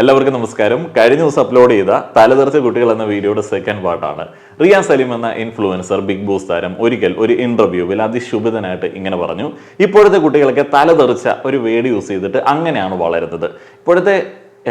എല്ലാവർക്കും നമസ്കാരം. കഴിഞ്ഞ ദിവസം അപ്ലോഡ് ചെയ്ത തലതെറിച്ച കുട്ടികൾ എന്ന വീഡിയോയുടെ സെക്കൻഡ് പാർട്ടാണ് റിയാൻ സലീം എന്ന ഇൻഫ്ലുവൻസർ ബിഗ് ബോസ് താരം ഒരിക്കൽ ഒരു ഇന്റർവ്യൂവിൽ അതിശുഭിതനായിട്ട് ഇങ്ങനെ പറഞ്ഞു ഇപ്പോഴത്തെ കുട്ടികളൊക്കെ തലതെറിച്ച ഒരു വേഡ് യൂസ് ചെയ്തിട്ട് അങ്ങനെയാണ് വളരുന്നത്. ഇപ്പോഴത്തെ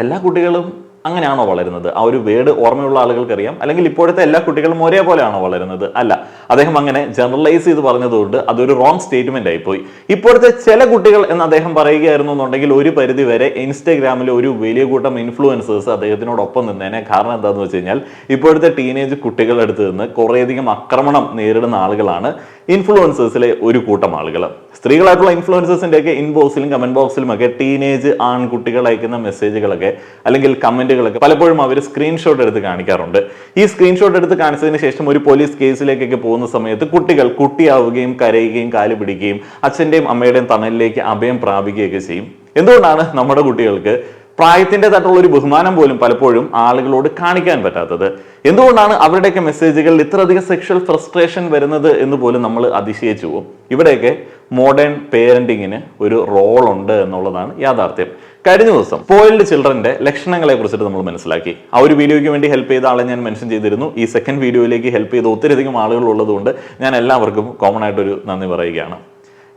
എല്ലാ കുട്ടികളും അങ്ങനെയാണോ വളരുന്നത്? ആ ഒരു വേർഡ് ഓർമ്മയുള്ള ആളുകൾക്കറിയാം. അല്ലെങ്കിൽ ഇപ്പോഴത്തെ എല്ലാ കുട്ടികളും ഒരേപോലെയാണോ വളരുന്നത്? അല്ല. അദ്ദേഹം അങ്ങനെ ജനറലൈസ് ചെയ്ത് പറഞ്ഞതുകൊണ്ട് അതൊരു റോങ് സ്റ്റേറ്റ്മെന്റ് ആയിപ്പോയി ഇപ്പോഴത്തെ ചില കുട്ടികൾ എന്ന് അദ്ദേഹം പറയുകയായിരുന്നു എന്നുണ്ടെങ്കിൽ ഒരു പരിധി വരെ ഇൻസ്റ്റഗ്രാമിൽ ഒരു വലിയ കൂട്ടം ഇൻഫ്ലുവൻസേഴ്സ് അദ്ദേഹത്തിനോടൊപ്പം നിന്നേനെ കാരണം എന്താണെന്ന് വെച്ച് കഴിഞ്ഞാൽ ഇപ്പോഴത്തെ ടീനേജ് കുട്ടികളുടെ അടുത്ത് നിന്ന് കുറേയധികം ആക്രമണം നേരിടുന്ന ആളുകളാണ്. ഇൻഫ്ലുവൻസേഴ്സിലെ ഒരു കൂട്ടം ആളുകൾ. സ്ത്രീകളായിട്ടുള്ള ഇൻഫ്ലുവൻസേഴ്സിന്റെ ഒക്കെ ഇൻബോക്സിലും കമന്റ് ബോക്സിലും ഒക്കെ ടീനേജ് ആൺകുട്ടികൾ അയക്കുന്ന മെസ്സേജുകളൊക്കെ അല്ലെങ്കിൽ കമന്റുകളൊക്കെ പലപ്പോഴും അവർ സ്ക്രീൻഷോട്ട് എടുത്ത് കാണിക്കാറുണ്ട്. ഈ സ്ക്രീൻഷോട്ട് എടുത്ത് കാണിച്ചതിന് ശേഷം ഒരു പോലീസ് കേസിലേക്കൊക്കെ പോകുന്ന സമയത്ത് കുട്ടികൾ കുട്ടിയാവുകയും കരയുകയും കാൽ പിടിക്കുകയും അച്ഛന്റെയും അമ്മയുടെയും തണലിലേക്ക് അഭയം പ്രാപിക്കുകയൊക്കെ ചെയ്യും. എന്തുകൊണ്ടാണ് നമ്മുടെ കുട്ടികൾക്ക് പ്രായത്തിന്റെതായിട്ടുള്ള ഒരു ബഹുമാനം പോലും പലപ്പോഴും ആളുകളോട് കാണിക്കാൻ പറ്റാത്തത്. എന്തുകൊണ്ടാണ് അവരുടെയൊക്കെ മെസ്സേജുകളിൽ ഇത്രയധികം സെക്ഷൽ ഫ്രസ്ട്രേഷൻ വരുന്നത് എന്ന് പോലും നമ്മൾ അതിശയിച്ചു പോകും? ഇവിടെയൊക്കെ മോഡേൺ പേരന്റിങ്ങിന് ഒരു റോൾ ഉണ്ട് എന്നുള്ളതാണ് യാഥാർത്ഥ്യം. കഴിഞ്ഞ ദിവസം പോയിൽഡ് ചിൽഡ്രന്റെ ലക്ഷണങ്ങളെ കുറിച്ചിട്ട് നമ്മൾ മനസ്സിലാക്കി. ആ ഒരു വീഡിയോയ്ക്ക് വേണ്ടി ഹെൽപ്പ് ചെയ്ത ആളെ ഞാൻ മെൻഷൻ ചെയ്തിരുന്നു. ഈ സെക്കൻഡ് വീഡിയോയിലേക്ക് ഹെൽപ്പ് ചെയ്ത ഒത്തിരിയധികം ആളുകൾ ഉള്ളതുകൊണ്ട് ഞാൻ എല്ലാവർക്കും കോമൺ ആയിട്ടൊരു നന്ദി പറയുകയാണ്.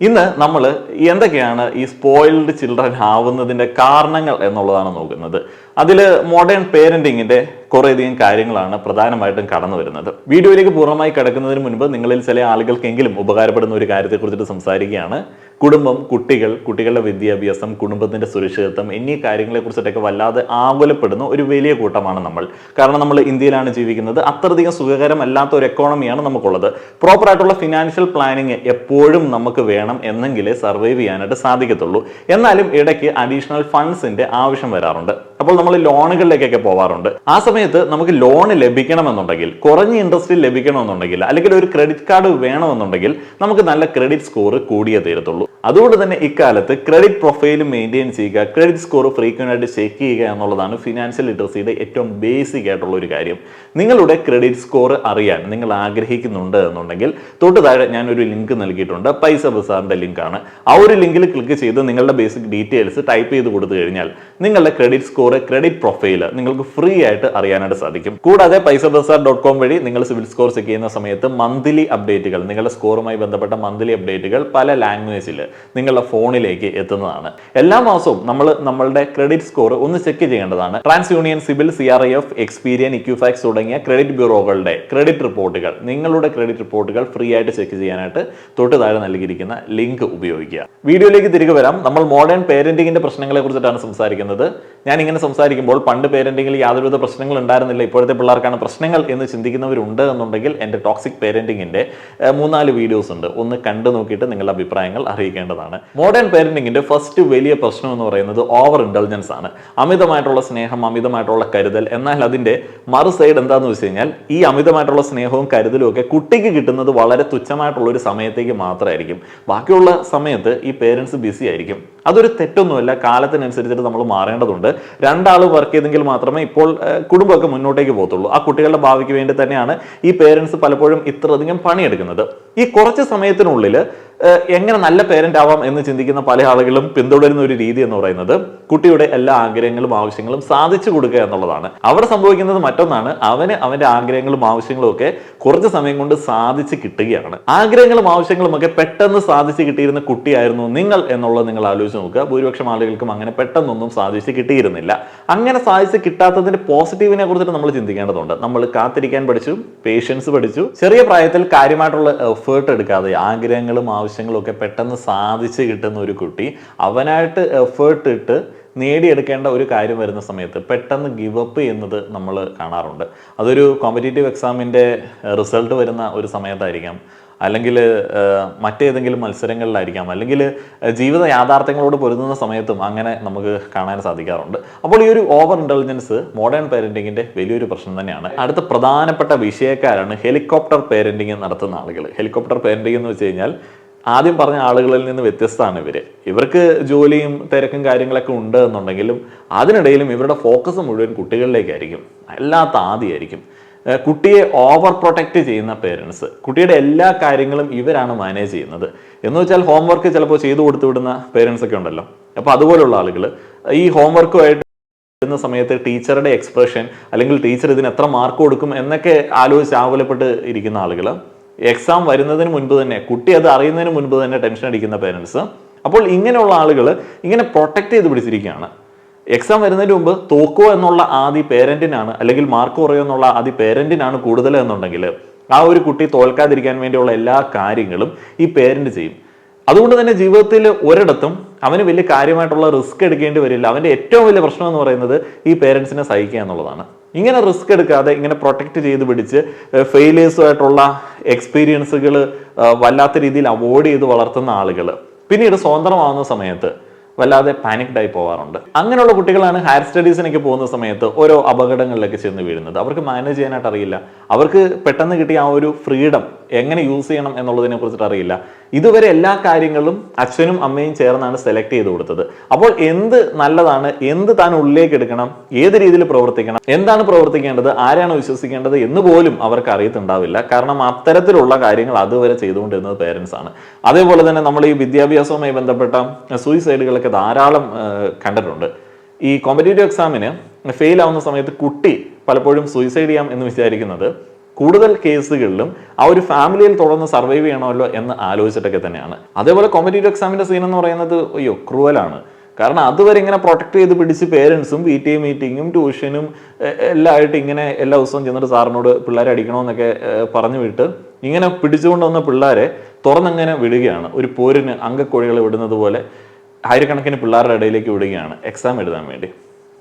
ഇന്ന് നമ്മൾ എന്തൊക്കെയാണ് ഈ സ്പോയിൽഡ് ചിൽഡ്രൻ ആവുന്നതിന്റെ കാരണങ്ങൾ എന്നുള്ളതാണ് നോക്കുന്നത്. അതിൽ മോഡേൺ പേരന്റിങ്ങിന്റെ കുറേയധികം കാര്യങ്ങളാണ് പ്രധാനമായിട്ടും കടന്നു വരുന്നത്. വീഡിയോയിലേക്ക് പൂർണമായി കിടക്കുന്നതിന് മുൻപ് നിങ്ങളിൽ ചില ആളുകൾക്കെങ്കിലും ഉപകാരപ്പെടുന്ന ഒരു കാര്യത്തെക്കുറിച്ചിട്ട് സംസാരിക്കുകയാണ്. കുടുംബം കുട്ടികൾ കുട്ടികളുടെ വിദ്യാഭ്യാസം കുടുംബത്തിന്റെ സുരക്ഷിതത്വം എന്നീ കാര്യങ്ങളെ കുറിച്ചിട്ടൊക്കെ വല്ലാതെ ആകുലപ്പെടുന്ന ഒരു വലിയ കൂട്ടമാണ് നമ്മൾ. കാരണം നമ്മൾ ഇന്ത്യയിലാണ് ജീവിക്കുന്നത്. അത്രയധികം സുഖകരമല്ലാത്ത ഒരു എക്കോണമിയാണ് നമുക്കുള്ളത്. പ്രോപ്പർ ആയിട്ടുള്ള ഫിനാൻഷ്യൽ പ്ലാനിങ് എപ്പോഴും നമുക്ക് വേണം എന്നെങ്കിലേ സർവൈവ് ചെയ്യാനായിട്ട് സാധിക്കത്തുള്ളൂ. എന്നാലും ഇടയ്ക്ക് അഡീഷണൽ ഫണ്ട്സിന്റെ ആവശ്യം വരാറുണ്ട്. അപ്പോൾ നമ്മൾ ലോണുകളിലേക്കൊക്കെ പോവാറുണ്ട്. ആ സമയത്ത് നമുക്ക് ലോൺ ലഭിക്കണമെന്നുണ്ടെങ്കിൽ കുറഞ്ഞ ഇൻട്രസ്റ്റിൽ ലഭിക്കണമെന്നുണ്ടെങ്കിൽ അല്ലെങ്കിൽ ഒരു ക്രെഡിറ്റ് കാർഡ് വേണമെന്നുണ്ടെങ്കിൽ നമുക്ക് നല്ല ക്രെഡിറ്റ് സ്കോർ കൂടിയേ തീരത്തുള്ളൂ. അതുകൊണ്ട് തന്നെ ഇക്കാലത്ത് ക്രെഡിറ്റ് പ്രൊഫൈൽ മെയിന്റെയിൻ ചെയ്യുക ക്രെഡിറ്റ് സ്കോർ ഫ്രീക്വന്റ് ആയിട്ട് ചെക്ക് ചെയ്യുക എന്നുള്ളതാണ് ഫിനാൻഷ്യൽ ലിറ്ററസിയുടെ ഏറ്റവും ബേസിക് ആയിട്ടുള്ള ഒരു കാര്യം. നിങ്ങളുടെ ക്രെഡിറ്റ് സ്കോർ അറിയാൻ നിങ്ങൾ ആഗ്രഹിക്കുന്നുണ്ട് എന്നുണ്ടെങ്കിൽ തൊട്ട് താഴെ ഞാൻ ഒരു ലിങ്ക് നൽകിയിട്ടുണ്ട്. പൈസ ബസാറിന്റെ ലിങ്ക് ആണ്. ആ ഒരു ലിങ്കിൽ ക്ലിക്ക് ചെയ്ത് നിങ്ങളുടെ ബേസിക് ഡീറ്റെയിൽസ് ടൈപ്പ് ചെയ്ത് കൊടുത്തു കഴിഞ്ഞാൽ നിങ്ങളുടെ ക്രെഡിറ്റ് സ്കോർ ക്രെഡിറ്റ് പ്രൊഫൈൽ നിങ്ങൾക്ക് ഫ്രീ ആയിട്ട് അറിയാനായിട്ട് സാധിക്കും. കൂടാതെ പൈസ ബസാർ ഡോട്ട് കോം വഴി നിങ്ങൾ സിവിൽ സ്കോർ ചെക്ക് ചെയ്യുന്ന സമയത്ത് മന്ത്ലി അപ്ഡേറ്റുകൾ നിങ്ങളുടെ സ്കോറുമായി ബന്ധപ്പെട്ട മന്ത്ലി അപ്ഡേറ്റുകൾ പല ലാംഗ്വേജിൽ നിങ്ങളുടെ ഫോണിലേക്ക് എത്തുന്നതാണ്. എല്ലാ മാസവും നമ്മൾ നമ്മളുടെ ക്രെഡിറ്റ് സ്കോർ ഒന്ന് ചെക്ക് ചെയ്യേണ്ടതാണ്. TransUnion CIBIL C R I F Experian Equifax തുടങ്ങിയ ക്രെഡിറ്റ് ബ്യൂറോകളുടെ ക്രെഡിറ്റ് റിപ്പോർട്ടുകൾ നിങ്ങളുടെ ക്രെഡിറ്റ് റിപ്പോർട്ടുകൾ ഫ്രീ ആയിട്ട് ചെക്ക് ചെയ്യാനായിട്ട് തൊട്ട് താഴെ നൽകിയിരിക്കുന്ന ലിങ്ക് ഉപയോഗിക്കുക. വീഡിയോയിലേക്ക് തിരികെ വരാം. നമ്മൾ മോഡേൺ പേരന്റിങ്ങിന്റെ പ്രശ്നങ്ങളെ കുറിച്ചിട്ടാണ് സംസാരിക്കുന്നത്. ഞാൻ ഇങ്ങനെ സംസാരിക്കുമ്പോൾ പണ്ട് പേരന്റിങ്ങിൽ യാതൊരുവിധ പ്രശ്നങ്ങൾ ഉണ്ടായിരുന്നില്ല. ഇപ്പോഴത്തെ പിള്ളേർക്കാണ് പ്രശ്നങ്ങൾ എന്ന് ചിന്തിക്കുന്നവരുണ്ട് എന്നുണ്ടെങ്കിൽ എന്റെ ടോക്സിക് പേരന്റിങ്ങിന്റെ മൂന്നാൽ വീഡിയോസ് ഉണ്ട്. ഒന്ന് കണ്ടു നോക്കിയിട്ട് നിങ്ങളുടെ അഭിപ്രായങ്ങൾ അറിയിക്കേണ്ടതാണ്. മോഡേൺ പേരന്റിങ്ങിന്റെ ഫസ്റ്റ് വലിയ പ്രശ്നം എന്ന് പറയുന്നത് ഓവർ ഇന്റലിജൻസ് ആണ്. അമിതമായിട്ടുള്ള സ്നേഹം അമിതമായിട്ടുള്ള കരുതൽ എന്നാൽ അതിന്റെ മറു സൈഡ് എന്താന്ന് വെച്ച് കഴിഞ്ഞാൽ ഈ അമിതമായിട്ടുള്ള സ്നേഹവും കരുതലും ഒക്കെ കുട്ടിക്ക് കിട്ടുന്നത് വളരെ തുച്ഛമായിട്ടുള്ള ഒരു സമയത്തേക്ക് മാത്രമായിരിക്കും. ബാക്കിയുള്ള സമയത്ത് ഈ പേരൻസ് ബിസി ആയിരിക്കും. അതൊരു തെറ്റൊന്നുമല്ല. കാലത്തിനനുസരിച്ചിട്ട് നമ്മൾ മാറേണ്ടതുണ്ട്. രണ്ടാൾ വർക്ക് ചെയ്തെങ്കിൽ മാത്രമേ ഇപ്പോൾ കുടുംബമൊക്കെ മുന്നോട്ടേക്ക് പോകത്തുള്ളൂ. ആ കുട്ടികളുടെ ഭാവിക്ക് വേണ്ടി തന്നെയാണ് ഈ പേരൻസ് പലപ്പോഴും ഇത്രയധികം പണിയെടുക്കുന്നത്. ഈ കുറച്ച് സമയത്തിനുള്ളിൽ എങ്ങനെ നല്ല പേരന്റ് ആവാം എന്ന് ചിന്തിക്കുന്ന പല ആളുകളും പിന്തുടരുന്ന ഒരു രീതി എന്ന് പറയുന്നത് കുട്ടിയുടെ എല്ലാ ആഗ്രഹങ്ങളും ആവശ്യങ്ങളും സാധിച്ചു കൊടുക്കുക എന്നുള്ളതാണ്. അവിടെ സംഭവിക്കുന്നത് മറ്റൊന്നാണ്. അവന് അവന്റെ ആഗ്രഹങ്ങളും ആവശ്യങ്ങളും ഒക്കെ കുറച്ച് സമയം കൊണ്ട് സാധിച്ച് കിട്ടുകയാണ്. ആഗ്രഹങ്ങളും ആവശ്യങ്ങളും ഒക്കെ പെട്ടെന്ന് സാധിച്ച് കിട്ടിയിരുന്ന കുട്ടിയായിരുന്നു നിങ്ങൾ എന്നുള്ളത് നിങ്ങൾ ആലോചിച്ച് നോക്കുക. ഭൂരിപക്ഷം ആളുകൾക്കും അങ്ങനെ പെട്ടെന്നൊന്നും സാധിച്ച് കിട്ടിയിരുന്നില്ല. അങ്ങനെ സാധിച്ച് കിട്ടാത്തതിന്റെ പോസിറ്റീവിനെ കുറിച്ചിട്ട് നമ്മൾ ചിന്തിക്കേണ്ടതുണ്ട്. നമ്മൾ കാത്തിരിക്കാൻ പഠിച്ചു പേഷ്യൻസ് പഠിച്ചു. ചെറിയ പ്രായത്തിൽ കാര്യമായിട്ടുള്ള എഫേർട്ട് എടുക്കാതെ ആഗ്രഹങ്ങളും ആവശ്യങ്ങളും ഒക്കെ പെട്ടെന്ന് സാധിച്ച് കിട്ടുന്ന ഒരു കുട്ടി അവനായിട്ട് എഫേർട്ട് ഇട്ട് നേടിയെടുക്കേണ്ട ഒരു കാര്യം വരുന്ന സമയത്ത് പെട്ടെന്ന് ഗിവ് അപ്പ് ചെയ്യുന്നത് നമ്മൾ കാണാറുണ്ട്. അതൊരു കോമ്പറ്റേറ്റീവ് എക്സാമിന്റെ റിസൾട്ട് വരുന്ന ഒരു സമയത്തായിരിക്കാം. അല്ലെങ്കിൽ മറ്റേതെങ്കിലും മത്സരങ്ങളിലായിരിക്കാം. അല്ലെങ്കിൽ ജീവിത യാഥാർത്ഥ്യങ്ങളോട് പൊരുതുന്ന സമയത്തും അങ്ങനെ നമുക്ക് കാണാൻ സാധിക്കാറുണ്ട്. അപ്പോൾ ഈ ഒരു ഓവർ ഇന്റലിജൻസ് മോഡേൺ പേരന്റിങ്ങിന്റെ വലിയൊരു പ്രശ്നം തന്നെയാണ്. അടുത്ത പ്രധാനപ്പെട്ട വിഷയക്കാരാണ് ഹെലികോപ്റ്റർ പേരന്റിങ് നടത്തുന്ന ആളുകൾ. ഹെലികോപ്റ്റർ പേരന്റിങ് എന്ന് വെച്ച് കഴിഞ്ഞാൽ ആദ്യം പറഞ്ഞ ആളുകളിൽ നിന്ന് വ്യത്യസ്തമാണ് ഇവർ. ഇവർക്ക് ജോലിയും തിരക്കും കാര്യങ്ങളൊക്കെ ഉണ്ട് എന്നുണ്ടെങ്കിലും അതിനിടയിലും ഇവരുടെ ഫോക്കസ് മുഴുവൻ കുട്ടികളിലേക്കായിരിക്കും. അല്ലാത്ത ആദ്യമായിരിക്കും കുട്ടിയെ ഓവർ പ്രൊട്ടക്റ്റ് ചെയ്യുന്ന പേരൻസ് കുട്ടിയുടെ എല്ലാ കാര്യങ്ങളും ഇവരാണ് മാനേജ് ചെയ്യുന്നത്. എന്ന് വെച്ചാൽ ഹോംവർക്ക് ചിലപ്പോൾ ചെയ്തു കൊടുത്തു വിടുന്ന പേരൻസ് ഒക്കെ ഉണ്ടല്ലോ. അപ്പോൾ അതുപോലുള്ള ആളുകൾ ഈ ഹോംവർക്കുമായിട്ട് വരുന്ന സമയത്ത് ടീച്ചറുടെ എക്സ്പ്രഷൻ അല്ലെങ്കിൽ ടീച്ചർ ഇതിന് എത്ര മാർക്ക് കൊടുക്കും എന്നൊക്കെ ആലോചിച്ച് ആവലപ്പെട്ട് ഇരിക്കുന്ന ആളുകൾ എക്സാം വരുന്നതിന് മുൻപ് തന്നെ കുട്ടി അത് അറിയുന്നതിന് മുൻപ് തന്നെ ടെൻഷൻ അടിക്കുന്ന പേരൻസ് അപ്പോൾ ഇങ്ങനെയുള്ള ആളുകൾ ഇങ്ങനെ പ്രൊട്ടക്ട് ചെയ്ത് പിടിച്ചിരിക്കുകയാണ്. എക്സാം വരുന്നതിന് മുമ്പ് തോക്കോ എന്നുള്ള ആദ്യ പേരന്റിനാണ് അല്ലെങ്കിൽ മാർക്ക് കുറയോ എന്നുള്ള ആദ്യ പേരന്റിനാണ് കൂടുതൽ എന്നുണ്ടെങ്കിൽ ആ ഒരു കുട്ടി തോൽക്കാതിരിക്കാൻ വേണ്ടിയുള്ള എല്ലാ കാര്യങ്ങളും ഈ പേരന്റ് ചെയ്യും. അതുകൊണ്ട് തന്നെ ജീവിതത്തിൽ ഒരിടത്തും അവന് വലിയ കാര്യമായിട്ടുള്ള റിസ്ക് എടുക്കേണ്ടി വരില്ല. അവന്റെ ഏറ്റവും വലിയ പ്രശ്നം എന്ന് പറയുന്നത് ഈ പേരൻസിനെ സഹിക്കുക എന്നുള്ളതാണ്. ഇങ്ങനെ റിസ്ക് എടുക്കാതെ ഇങ്ങനെ പ്രൊട്ടക്റ്റ് ചെയ്ത് പിടിച്ച് ഫെയിലേഴ്സുമായിട്ടുള്ള എക്സ്പീരിയൻസുകൾ വല്ലാത്ത രീതിയിൽ അവോയ്ഡ് ചെയ്ത് വളർത്തുന്ന ആളുകൾ പിന്നീട് സ്വതന്ത്രമാവുന്ന സമയത്ത് വല്ലാതെ പാനിക്ഡായി പോവാറുണ്ട്. അങ്ങനെയുള്ള കുട്ടികളാണ് ഹയർ സ്റ്റഡീസിനൊക്കെ പോകുന്ന സമയത്ത് ഓരോ അപകടങ്ങളിലേക്ക് ചെന്ന് വീഴുന്നത്. അവർക്ക് മാനേജ് ചെയ്യാനായിട്ട് അറിയില്ല. അവർക്ക് പെട്ടെന്ന് കിട്ടിയ ആ ഒരു ഫ്രീഡം എങ്ങനെ യൂസ് ചെയ്യണം എന്നുള്ളതിനെ കുറിച്ചിട്ട് അറിയില്ല. ഇതുവരെ എല്ലാ കാര്യങ്ങളും അച്ഛനും അമ്മയും ചേർന്നാണ് സെലക്ട് ചെയ്ത് കൊടുത്തത്. അപ്പോൾ എന്ത് നല്ലതാണ്? എന്ത് താൻ ഉള്ളിലേക്ക് എടുക്കണം? ഏത് രീതിയിൽ പ്രവർത്തിക്കണം? എന്താണ് പ്രവർത്തിക്കേണ്ടത്? ആരാണ് വിശ്വസിക്കേണ്ടത്? എന്ന് പോലും അവർക്ക് അറിയത്തുണ്ടാവില്ല. കാരണം അത്തരത്തിലുള്ള കാര്യങ്ങൾ അതുവരെ ചെയ്തുകൊണ്ടിരുന്നത് പേരൻസ് ആണ്. അതേപോലെ തന്നെ നമ്മൾ ഈ വിദ്യാഭ്യാസവുമായി ബന്ധപ്പെട്ട സൂയിസൈഡുകളൊക്കെ ധാരാളം കണ്ടിട്ടുണ്ട്. ഈ കോമ്പറ്റേറ്റീവ് എക്സാമിന് ഫെയിൽ ആവുന്ന സമയത്ത് കുട്ടി പലപ്പോഴും സൂയിസൈഡ് ചെയ്യാം എന്ന് വിചാരിക്കുന്നത് കൂടുതൽ കേസുകളിലും ആ ഒരു ഫാമിലിയിൽ തുടർന്ന് സർവൈവ് ചെയ്യണമല്ലോ എന്ന് ആലോചിച്ചിട്ടൊക്കെ തന്നെയാണ്. അതേപോലെ കോമ്പറ്റേറ്റീവ് എക്സാമിന്റെ സീൻ എന്ന് പറയുന്നത് അയ്യോ ക്രൂവലാണ്. കാരണം അതുവരെ ഇങ്ങനെ പ്രൊട്ടക്ട് ചെയ്ത് പിടിച്ച് പേരൻസും പി ടി എ മീറ്റിങ്ങും ട്യൂഷനും എ- എല്ലാം ആയിട്ട് ഇങ്ങനെ എല്ലാ ദിവസവും ചെന്നിട്ട് സാറിനോട് പിള്ളേരെ അടിക്കണമെന്നൊക്കെ പറഞ്ഞു വിട്ട് ഇങ്ങനെ പിടിച്ചുകൊണ്ടുവന്ന പിള്ളേരെ തുറന്നങ്ങനെ വിടുകയാണ്. ഒരു പോരിന് അങ്കക്കോഴികളെ വിടുന്നത് പോലെ ആയിരക്കണക്കിന് പിള്ളേരുടെ ഇടയിലേക്ക് വിടുകയാണ് എക്സാം എഴുതാൻ വേണ്ടി.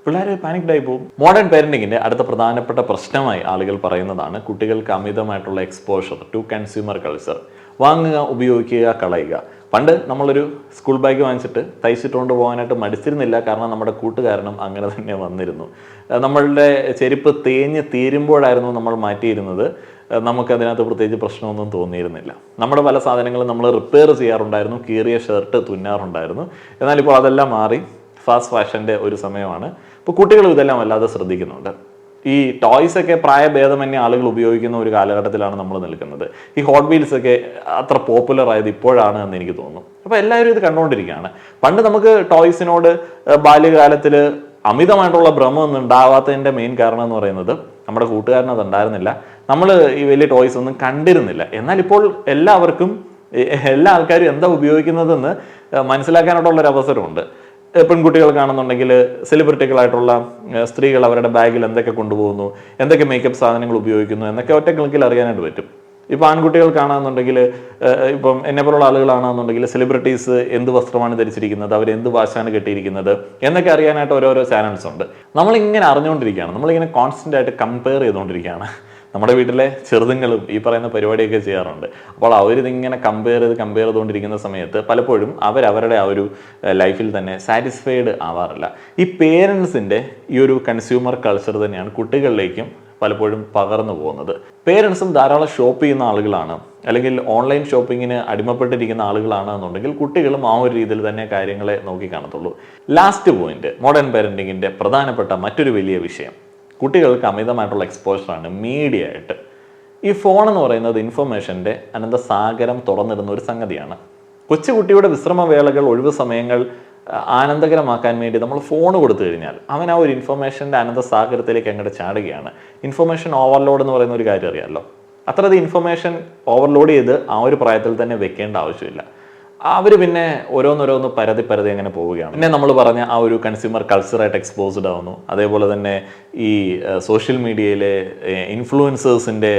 പിള്ളേർ പാനിക്ഡായി പോകും. മോഡേൺ പേരന്റിങ്ങിന്റെ അടുത്ത പ്രധാനപ്പെട്ട പ്രശ്നമായി ആളുകൾ പറയുന്നതാണ് കുട്ടികൾക്ക് അമിതമായിട്ടുള്ള എക്സ്പോഷർ ടു കൺസ്യൂമർ കൾച്ചർ വാങ്ങുക ഉപയോഗിക്കുക കളയുക. പണ്ട് നമ്മളൊരു സ്കൂൾ ബാഗ് വാങ്ങിച്ചിട്ട് തയ്ച്ചിട്ടുകൊണ്ട് പോകാനായിട്ട് മടിച്ചിരുന്നില്ല. കാരണം നമ്മുടെ കൂട്ടുകാരനും അങ്ങനെ തന്നെ വന്നിരുന്നു. നമ്മളുടെ ചെരുപ്പ് തേഞ്ഞ് തീരുമ്പോഴായിരുന്നു നമ്മൾ മാറ്റിയിരുന്നത്. നമുക്ക് അതിനകത്ത് പ്രത്യേകിച്ച് പ്രശ്നമൊന്നും തോന്നിയിരുന്നില്ല. നമ്മുടെ പല സാധനങ്ങളും നമ്മൾ റിപ്പയർ ചെയ്യാറുണ്ടായിരുന്നു. കീറിയ ഷർട്ട് തുന്നാറുണ്ടായിരുന്നു. എന്നാൽ ഇപ്പോൾ അതെല്ലാം മാറി ഫാസ്റ്റ് ഫാഷന്റെ ഒരു സമയമാണ്. ഇപ്പോൾ കുട്ടികളും ഇതെല്ലാം വല്ലാതെ ശ്രദ്ധിക്കുന്നുണ്ട്. ഈ ടോയ്സ് ഒക്കെ പ്രായഭേദമന്യേ ആളുകൾ ഉപയോഗിക്കുന്ന ഒരു കാലഘട്ടത്തിലാണ് നമ്മൾ നിൽക്കുന്നത്. ഈ ഹോട്ട് വീൽസ് ഒക്കെ അത്ര പോപ്പുലർ ആയത് ഇപ്പോഴാണ് എന്ന് എനിക്ക് തോന്നുന്നു. അപ്പോൾ എല്ലാവരും ഇത് കണ്ടുകൊണ്ടിരിക്കുകയാണ്. പണ്ട് നമുക്ക് ടോയ്സിനോട് ബാല്യകാലത്തിൽ അമിതമായിട്ടുള്ള ഭ്രമം ഉണ്ടാവാത്തതിന്റെ മെയിൻ കാരണം എന്ന് പറയുന്നത് നമ്മുടെ കൂട്ടുകാരന് അത് ഉണ്ടായിരുന്നില്ല. നമ്മൾ ഈ വലിയ ടോയ്സ് ഒന്നും കണ്ടിരുന്നില്ല. എന്നാൽ ഇപ്പോൾ എല്ലാവർക്കും എല്ലാ ആൾക്കാരും എന്താ ഉപയോഗിക്കുന്നതെന്ന് മനസ്സിലാക്കാനായിട്ടുള്ള ഒരു അവസരമുണ്ട്. പെൺകുട്ടികൾ കാണുന്നുണ്ടെങ്കിൽ സെലിബ്രിറ്റികളായിട്ടുള്ള സ്ത്രീകൾ അവരുടെ ബാഗിൽ എന്തൊക്കെ കൊണ്ടുപോകുന്നു എന്തൊക്കെ മേക്കപ്പ് സാധനങ്ങൾ ഉപയോഗിക്കുന്നു എന്നൊക്കെ ഒറ്റ ക്ലിക്കിൽ അറിയാനായിട്ട് പറ്റും. ഇപ്പം ആൺകുട്ടികൾ കാണാന്നുണ്ടെങ്കിൽ ഇപ്പം എന്നെ പോലുള്ള ആളുകളാണെന്നുണ്ടെങ്കിൽ സെലിബ്രിറ്റീസ് എന്ത് വസ്ത്രമാണ് ധരിച്ചിരിക്കുന്നത് അവർ എന്ത് വാശാണ് കെട്ടിയിരിക്കുന്നത് എന്നൊക്കെ അറിയാനായിട്ട് ഓരോരോ ചാനൽസ് ഉണ്ട്. നമ്മളിങ്ങനെ അറിഞ്ഞുകൊണ്ടിരിക്കുകയാണ്. നമ്മളിങ്ങനെ കോൺസ്റ്റന്റ് ആയിട്ട് കമ്പയർ ചെയ്തുകൊണ്ടിരിക്കുകയാണ്. നമ്മുടെ വീട്ടിലെ ചെറുതുങ്ങളും ഈ പറയുന്ന പരിപാടിയൊക്കെ ചെയ്യാറുണ്ട്. അപ്പോൾ അവരിതിങ്ങനെ കമ്പയർ ചെയ്ത് കമ്പയർ ചെയ്തുകൊണ്ടിരിക്കുന്ന സമയത്ത് പലപ്പോഴും അവരവരുടെ ആ ഒരു ലൈഫിൽ തന്നെ സാറ്റിസ്ഫൈഡ് ആവാറില്ല. ഈ പേരൻസിന്റെ ഈ ഒരു കൺസ്യൂമർ കൾച്ചർ തന്നെയാണ് കുട്ടികളിലേക്കും പലപ്പോഴും പകർന്നു പോകുന്നത്. പേരൻസും ധാരാളം ഷോപ്പ് ചെയ്യുന്ന ആളുകളാണ്. അല്ലെങ്കിൽ ഓൺലൈൻ ഷോപ്പിങ്ങിന് അടിമപ്പെട്ടിരിക്കുന്ന ആളുകളാണ് എന്നുണ്ടെങ്കിൽ കുട്ടികളും ആ ഒരു രീതിയിൽ തന്നെ കാര്യങ്ങളെ നോക്കി കാണത്തുള്ളൂ. ലാസ്റ്റ് പോയിന്റ് മോഡേൺ പേരന്റിങ്ങിന്റെ പ്രധാനപ്പെട്ട മറ്റൊരു വലിയ വിഷയം. കുട്ടികൾക്ക് അമിതമായിട്ടുള്ള എക്സ്പോഷറാണ് മീഡിയ ആയിട്ട്. ഈ ഫോൺ എന്ന് പറയുന്നത് ഇൻഫർമേഷന്റെ അനന്ത സാഗരം തുറന്നിടുന്ന ഒരു സംഗതിയാണ്. കൊച്ചുകുട്ടിയുടെ വിശ്രമവേളകൾ ഒഴിവ് സമയങ്ങൾ ആനന്ദകരമാക്കാൻ വേണ്ടി നമ്മൾ ഫോൺ കൊടുത്തു കഴിഞ്ഞാൽ അവൻ ആ ഒരു ഇൻഫർമേഷന്റെ അനന്ത സാഗരത്തിലേക്ക് അങ്ങോട്ട് ചാടുകയാണ്. ഇൻഫർമേഷൻ ഓവർലോഡ് എന്ന് പറയുന്ന ഒരു കാര്യം അറിയാമല്ലോ അത്രയധികം ഇൻഫർമേഷൻ ഓവർലോഡ് ചെയ്ത് ആ ഒരു പ്രായത്തിൽ തന്നെ വെക്കേണ്ട ആവശ്യമില്ല. അവർ പിന്നെ ഓരോന്നോരോന്ന് പരതി പരതി അങ്ങനെ പോവുകയാണ്. പിന്നെ നമ്മൾ പറഞ്ഞ ആ ഒരു കൺസ്യൂമർ കൾച്ചറായിട്ട് എക്സ്പോസ്ഡ് ആവുന്നു. അതേപോലെ തന്നെ ഈ സോഷ്യൽ മീഡിയയിലെ ഇൻഫ്ലുവൻസേഴ്സിന്റെ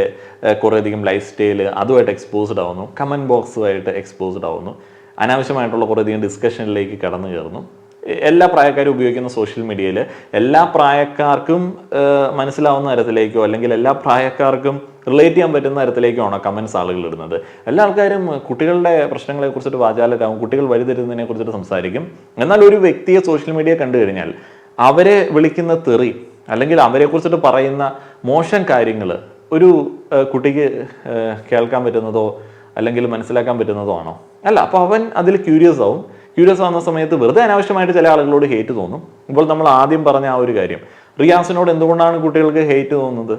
കുറേയധികം ലൈഫ് സ്റ്റൈൽ അതുമായിട്ട് എക്സ്പോസ്ഡ് ആവുന്നു. കമന്റ് ബോക്സുമായിട്ട് എക്സ്പോസ്ഡ് ആവുന്നു. അനാവശ്യമായിട്ടുള്ള കുറേയധികം ഡിസ്കഷനിലേക്ക് കടന്നു കയറുന്നു. എല്ലാ പ്രായക്കാരും ഉപയോഗിക്കുന്ന സോഷ്യൽ മീഡിയയിൽ എല്ലാ പ്രായക്കാർക്കും മനസ്സിലാവുന്ന തരത്തിലേക്കോ അല്ലെങ്കിൽ എല്ലാ പ്രായക്കാർക്കും റിലേറ്റ് ചെയ്യാൻ പറ്റുന്ന തരത്തിലേക്കാണ് കമൻസ് ആളുകൾ ഇടുന്നത്. എല്ലാ ആൾക്കാരും കുട്ടികളുടെ പ്രശ്നങ്ങളെ കുറിച്ചിട്ട് വാചാലരാകും കുട്ടികൾ വഴിതരുന്നതിനെ കുറിച്ചിട്ട് സംസാരിക്കും. എന്നാൽ ഒരു വ്യക്തിയെ സോഷ്യൽ മീഡിയ കണ്ടു കഴിഞ്ഞാൽ അവരെ വിളിക്കുന്ന തെറി അല്ലെങ്കിൽ അവരെ കുറിച്ചിട്ട് പറയുന്ന മോശം കാര്യങ്ങൾ ഒരു കുട്ടിക്ക് കേൾക്കാൻ പറ്റുന്നതോ അല്ലെങ്കിൽ മനസ്സിലാക്കാൻ പറ്റുന്നതോ ആണോ? അല്ല അപ്പോൾ അവൻ അതിൽ ക്യൂരിയസ് ആവും. ക്യൂരിയസ് ആവുന്ന സമയത്ത് വെറുതെ അനാവശ്യമായിട്ട് ചില ആളുകളോട് ഹേറ്റ് തോന്നും. ഇപ്പോൾ നമ്മൾ ആദ്യം പറഞ്ഞ ആ ഒരു കാര്യം. റിയാസിനോട് എന്തുകൊണ്ടാണ് കുട്ടികൾക്ക് ഹേറ്റ് തോന്നുന്നത്?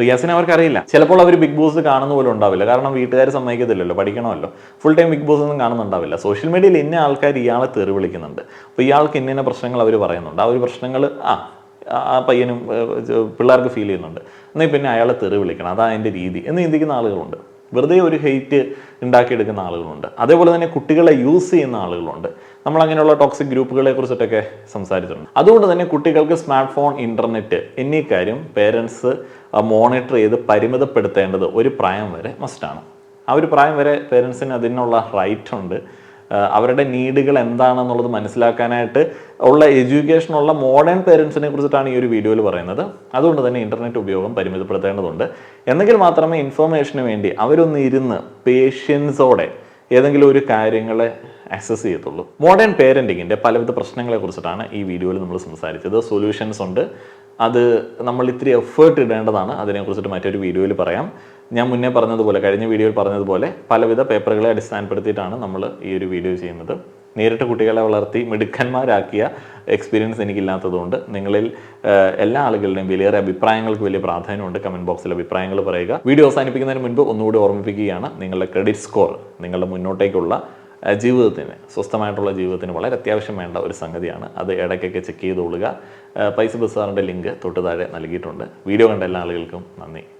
റിയാസിനെ അവർക്കറിയില്ല. ചിലപ്പോൾ അവർ ബിഗ് ബോസ് കാണുന്ന പോലും ഉണ്ടാവില്ല. കാരണം വീട്ടുകാർ സമ്മതിക്കത്തില്ലല്ലോ. പഠിക്കണമല്ലോ. ഫുൾ ടൈം ബിഗ് ബോസ് ഒന്നും കാണുന്നുണ്ടാവില്ല. സോഷ്യൽ മീഡിയയിൽ ഇന്ന ആൾക്കാർ ഇയാളെ തെറി വിളിക്കുന്നുണ്ട്. അപ്പോൾ ഇയാൾക്ക് ഇന്ന പ്രശ്നങ്ങൾ അവർ പറയുന്നുണ്ട്. ആ ഒരു പ്രശ്നങ്ങൾ ആ ആ പയ്യനും പിള്ളേർക്ക് ഫീൽ ചെയ്യുന്നുണ്ട്. എന്നാൽ പിന്നെ അയാളെ തെറി വിളിക്കണം. അതാ അതിന്റെ രീതി എന്ന് ചിന്തിക്കുന്ന ആളുകളുണ്ട്. വെറുതെ ഒരു ഹെയ്റ്റ് ഉണ്ടാക്കിയെടുക്കുന്ന ആളുകളുണ്ട്. അതേപോലെ തന്നെ കുട്ടികളെ യൂസ് ചെയ്യുന്ന ആളുകളുണ്ട്. നമ്മൾ അങ്ങനെയുള്ള ടോക്സിക് ഗ്രൂപ്പുകളെ കുറിച്ചിട്ടൊക്കെ സംസാരിച്ചിട്ടുണ്ട്. അതുകൊണ്ട് തന്നെ കുട്ടികൾക്ക് സ്മാർട്ട് ഫോൺ ഇന്റർനെറ്റ് എന്നീ കാര്യം പേരൻസ് മോണിറ്റർ ചെയ്ത് പരിമിതപ്പെടുത്തേണ്ടത് ഒരു പ്രായം വരെ മസ്റ്റാണ് ആ ഒരു പ്രായം വരെ പേരൻസിന് അതിനുള്ള റൈറ്റ് ഉണ്ട്. അവരുടെ നീഡുകൾ എന്താണെന്നുള്ളത് മനസ്സിലാക്കാനായിട്ട് ഉള്ള എഡ്യൂക്കേഷനുള്ള മോഡേൺ പേരൻസിനെ കുറിച്ചിട്ടാണ് ഈ ഒരു വീഡിയോയിൽ പറയുന്നത്. അതുകൊണ്ട് തന്നെ ഇന്റർനെറ്റ് ഉപയോഗം പരിമിതപ്പെടുത്തേണ്ടതുണ്ട്. എന്നെങ്കിൽ മാത്രമേ ഇൻഫർമേഷന് വേണ്ടി അവരൊന്ന് ഇരുന്ന് പേഷ്യൻസോടെ ഏതെങ്കിലും ഒരു കാര്യങ്ങളെ ആക്സസ് ചെയ്യത്തുള്ളൂ. മോഡേൺ പേരന്റിങ്ങിന്റെ പലവിധ പ്രശ്നങ്ങളെ കുറിച്ചിട്ടാണ് ഈ വീഡിയോയിൽ നമ്മൾ സംസാരിച്ചത്. സൊല്യൂഷൻസ് ഉണ്ട്. അത് നമ്മൾ ഇത്തിരി എഫേർട്ട് ഇടേണ്ടതാണ്. അതിനെക്കുറിച്ചിട്ട് മറ്റൊരു വീഡിയോയിൽ പറയാം. ഞാൻ മുന്നേ പറഞ്ഞതുപോലെ കഴിഞ്ഞ വീഡിയോയിൽ പറഞ്ഞതുപോലെ പലവിധ പേപ്പറുകളെ അടിസ്ഥാനപ്പെടുത്തിയിട്ടാണ് നമ്മൾ ഈ ഒരു വീഡിയോ ചെയ്യുന്നത്. നേരിട്ട് കുട്ടികളെ വളർത്തി മിടുക്കന്മാരാക്കിയ എക്സ്പീരിയൻസ് എനിക്കില്ലാത്തതുകൊണ്ട് നിങ്ങളിൽ എല്ലാ ആളുകളുടെയും വിലയേറെ അഭിപ്രായങ്ങൾക്ക് വലിയ പ്രാധാന്യമുണ്ട്. കമന്റ് ബോക്സിൽ അഭിപ്രായങ്ങൾ പറയുക. വീഡിയോ അവസാനിപ്പിക്കുന്നതിന് മുൻപ് ഒന്നുകൂടി ഓർമ്മിപ്പിക്കുകയാണ് നിങ്ങളുടെ ക്രെഡിറ്റ് സ്കോർ നിങ്ങളുടെ മുന്നോട്ടേക്കുള്ള ജീവിതത്തിന് സ്വസ്ഥമായിട്ടുള്ള ജീവിതത്തിന് വളരെ അത്യാവശ്യം വേണ്ട ഒരു സംഗതിയാണ്. അത് ഇടയ്ക്കൊക്കെ ചെക്ക് ചെയ്തോളുക പൈസ ബസ്സാറിന്റെ ലിങ്ക് തൊട്ട് താഴെ നൽകിയിട്ടുണ്ട്. വീഡിയോ കണ്ട എല്ലാ ആളുകൾക്കും നന്ദി.